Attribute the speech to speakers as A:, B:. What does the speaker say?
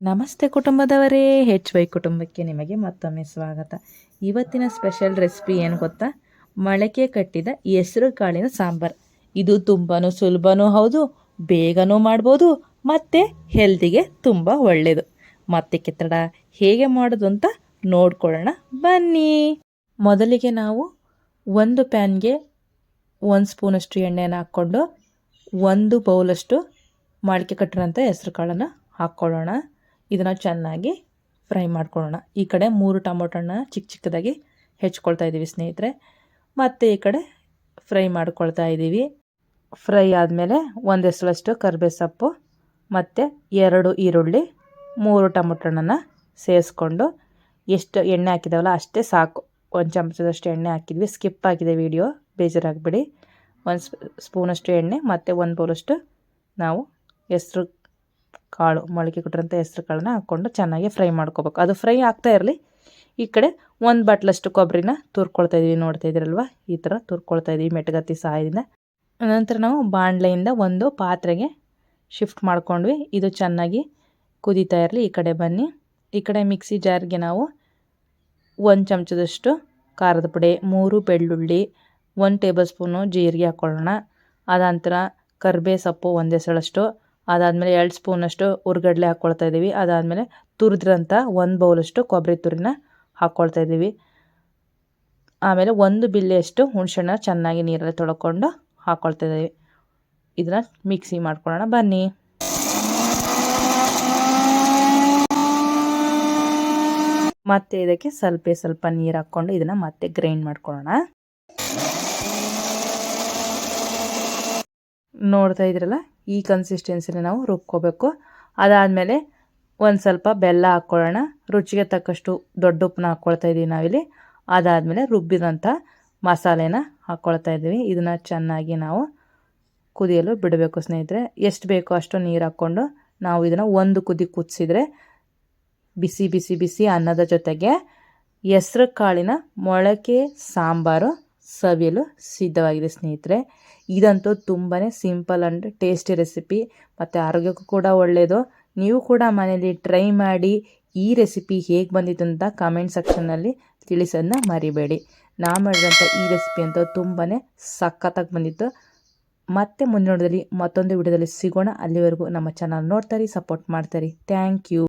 A: ನಮಸ್ತೆ ಕುಟುಂಬದವರೇ ಹೆಚ್ ವೈ ಕುಟುಂಬಕ್ಕೆ ನಿಮಗೆ ಮತ್ತೊಮ್ಮೆ ಸ್ವಾಗತ. ಇವತ್ತಿನ ಸ್ಪೆಷಲ್ ರೆಸಿಪಿ ಏನು ಗೊತ್ತಾ? ಮೊಳಕೆ ಕಟ್ಟಿದ ಹೆಸರು ಕಾಳಿನ ಸಾಂಬಾರು. ಇದು ತುಂಬಾ ಸುಲಭನೂ ಹೌದು, ಬೇಗನೂ ಮಾಡ್ಬೋದು, ಮತ್ತು ಹೆಲ್ದಿಗೆ ತುಂಬ ಒಳ್ಳೆಯದು ಮತ್ತೆ ಕಿತ್ತಡ ಹೇಗೆ ಮಾಡೋದು ಅಂತ ನೋಡ್ಕೊಳ್ಳೋಣ. ಬನ್ನಿ. ಮೊದಲಿಗೆ ನಾವು ಒಂದು ಪ್ಯಾನ್ಗೆ ಒಂದು ಸ್ಪೂನಷ್ಟು ಎಣ್ಣೆಯನ್ನು ಹಾಕ್ಕೊಂಡು ಒಂದು ಬೌಲಷ್ಟು ಮೊಳಕೆ ಕಟ್ಟಿರೋಂಥ ಹೆಸರು ಕಾಳನ್ನು ಹಾಕ್ಕೊಳ್ಳೋಣ. ಇದನ್ನು ಚೆನ್ನಾಗಿ ಫ್ರೈ ಮಾಡ್ಕೊಳ್ಳೋಣ. ಈ ಕಡೆ ಮೂರು ಟೊಮೊಟೊನ ಚಿಕ್ಕ ಚಿಕ್ಕದಾಗಿ ಹೆಚ್ಕೊಳ್ತಾ ಇದ್ದೀವಿ ಸ್ನೇಹಿತರೆ. ಮತ್ತು ಈ ಕಡೆ ಫ್ರೈ ಮಾಡ್ಕೊಳ್ತಾ ಇದ್ದೀವಿ ಫ್ರೈ ಆದಮೇಲೆ ಒಂದೆಸಳಷ್ಟು ಕರ್ಬೇ ಸೊಪ್ಪು ಮತ್ತು ಎರಡು ಈರುಳ್ಳಿ, ಮೂರು ಟೊಮೊಟೊನ ಸೇರಿಸ್ಕೊಂಡು ಎಷ್ಟು ಎಣ್ಣೆ ಹಾಕಿದಾವಲ್ಲ ಅಷ್ಟೇ ಸಾಕು. ಒಂದು ಚಮಚದಷ್ಟು ಎಣ್ಣೆ ಹಾಕಿದ್ವಿ. ಸ್ಕಿಪ್ ಆಗಿದೆ ವಿಡಿಯೋ, ಬೇಜಾರಾಗಬೇಡಿ. ಒಂದು ಸ್ಪೂನಷ್ಟು ಎಣ್ಣೆ, ಮತ್ತು ಒಂದು ಬೌಲಷ್ಟು ನಾವು ಹೆಸ್ರು ಕಾಳು ಮೊಳಕೆ ಕೊಟ್ಟಿರೋಂಥ ಹೆಸ್ರು ಕಾಳನ್ನ ಹಾಕ್ಕೊಂಡು ಚೆನ್ನಾಗಿ ಫ್ರೈ ಮಾಡ್ಕೋಬೇಕು. ಅದು ಫ್ರೈ ಆಗ್ತಾ ಇರಲಿ. ಈ ಕಡೆ ಒಂದು ಬಾಟ್ಲಷ್ಟು ಕೊಬ್ಬರಿನ ತುರ್ಕೊಳ್ತಾ ಇದ್ದೀವಿ ನೋಡ್ತಾ ಇದ್ದೀರಲ್ವ? ಈ ಥರ ತುರ್ಕೊಳ್ತಾ ಇದ್ದೀವಿ ಮೆಟಗತ್ತಿ ಸಹಾಯದಿಂದ. ನಂತರ ನಾವು ಬಾಣಲೆಯಿಂದ ಒಂದು ಪಾತ್ರೆಗೆ ಶಿಫ್ಟ್ ಮಾಡ್ಕೊಂಡ್ವಿ. ಇದು ಚೆನ್ನಾಗಿ ಕುದೀತಾ ಇರಲಿ. ಈ ಕಡೆ ಬನ್ನಿ. ಈ ಕಡೆ ಮಿಕ್ಸಿ ಜಾರ್ಗೆ ನಾವು ಒಂದು ಚಮಚದಷ್ಟು ಖಾರದ ಪುಡಿ, ಮೂರು ಬೆಳ್ಳುಳ್ಳಿ, ಒಂದು ಟೇಬಲ್ ಸ್ಪೂನು ಜೀರಿಗೆ ಹಾಕ್ಕೊಳ್ಳೋಣ ಅದಾನಂತರ ಕರ್ಬೇ ಸೊಪ್ಪು ಒಂದೇ ಸಳಷ್ಟು ಅದಾದಮೇಲೆ ಎರಡು ಸ್ಪೂನಷ್ಟು ಹುರ್ಗಡ್ಲೆ ಹಾಕ್ಕೊಳ್ತಾ ಇದ್ದೀವಿ. ಅದಾದಮೇಲೆ ತುರಿದ್ರಂಥ ಒಂದು ಬೌಲಷ್ಟು ಕೊಬ್ಬರಿ ತುರಿನ ಹಾಕ್ಕೊಳ್ತಾ ಇದ್ದೀವಿ. ಆಮೇಲೆ ಒಂದು ಬಿಲ್ಲೆಯಷ್ಟು ಹುಣಸೆಣ್ಣ ಚೆನ್ನಾಗಿ ನೀರಲ್ಲಿ ತೊಳ್ಕೊಂಡು ಹಾಕ್ಕೊಳ್ತಾ ಇದ್ದೀವಿ. ಇದನ್ನು ಮಿಕ್ಸಿ ಮಾಡ್ಕೊಳ್ಳೋಣ. ಬನ್ನಿ. ಮತ್ತೆ ಇದಕ್ಕೆ ಸ್ವಲ್ಪ ಸ್ವಲ್ಪ ನೀರು ಹಾಕ್ಕೊಂಡು ಇದನ್ನು ಮತ್ತೆ ಗ್ರೈಂಡ್ ಮಾಡ್ಕೊಳ್ಳೋಣ. ನೋಡ್ತಾ ಇದ್ರಲ್ಲ ಈ ಕನ್ಸಿಸ್ಟೆನ್ಸಿನ ನಾವು ರುಬ್ಕೋಬೇಕು. ಅದಾದಮೇಲೆ ಒಂದು ಸ್ವಲ್ಪ ಬೆಲ್ಲ ಹಾಕ್ಕೊಳ್ಳೋಣ. ರುಚಿಗೆ ತಕ್ಕಷ್ಟು ದೊಡ್ಡ ಉಪ್ಪನ್ನ ಹಾಕ್ಕೊಳ್ತಾ ಇದ್ದೀವಿ ನಾವಿಲ್ಲಿ. ಅದಾದಮೇಲೆ ರುಬ್ಬಿದಂಥ ಮಸಾಲೆನ ಹಾಕ್ಕೊಳ್ತಾ ಇದ್ದೀವಿ ಇದನ್ನು ಚೆನ್ನಾಗಿ ನಾವು ಕುದಿಯಲು ಬಿಡಬೇಕು ಸ್ನೇಹಿತರೆ. ಎಷ್ಟು ಬೇಕೋ ಅಷ್ಟು ನೀರು ಹಾಕ್ಕೊಂಡು ನಾವು ಇದನ್ನು ಒಂದು ಕುದಿ ಕುದಿಸಿದ್ರೆ ಬಿಸಿ ಬಿಸಿ ಬಿಸಿ ಅನ್ನದ ಜೊತೆಗೆ ಹೆಸ್ರು ಕಾಳಿನ ಮೊಳಕೆ ಸಾಂಬಾರು ಸವಿಯಲು ಸಿದ್ಧವಾಗಿದೆ, ಸ್ನೇಹಿತರೆ. ಇದಂತೂ ತುಂಬಾ ಸಿಂಪಲ್ ಆ್ಯಂಡ್ ಟೇಸ್ಟಿ ರೆಸಿಪಿ. ಮತ್ತು ಆರೋಗ್ಯಕ್ಕೂ ಕೂಡ ಒಳ್ಳೆಯದು ನೀವು ಕೂಡ ಮನೆಯಲ್ಲಿ ಟ್ರೈ ಮಾಡಿ ಈ ರೆಸಿಪಿ ಹೇಗೆ ಬಂದಿತ್ತು ಅಂತ ಕಮೆಂಟ್ ಸೆಕ್ಷನ್ನಲ್ಲಿ ತಿಳಿಸೋದನ್ನ ಮರಿಬೇಡಿ. ನಾ ಮಾಡಿದಂಥ ಈ ರೆಸಿಪಿ ಅಂತೂ ತುಂಬಾ ಸಖತ್ತಾಗಿ ಬಂದಿತ್ತು. ಮತ್ತೆ ಮುಂದಿನೋಡದಲ್ಲಿ ಮತ್ತೊಂದು ವಿಡಿಯೋದಲ್ಲಿ ಸಿಗೋಣ. ಅಲ್ಲಿವರೆಗೂ ನಮ್ಮ ಚಾನಲ್ ನೋಡ್ತಾರೆ, ಸಪೋರ್ಟ್ ಮಾಡ್ತಾರೆ. Thank you.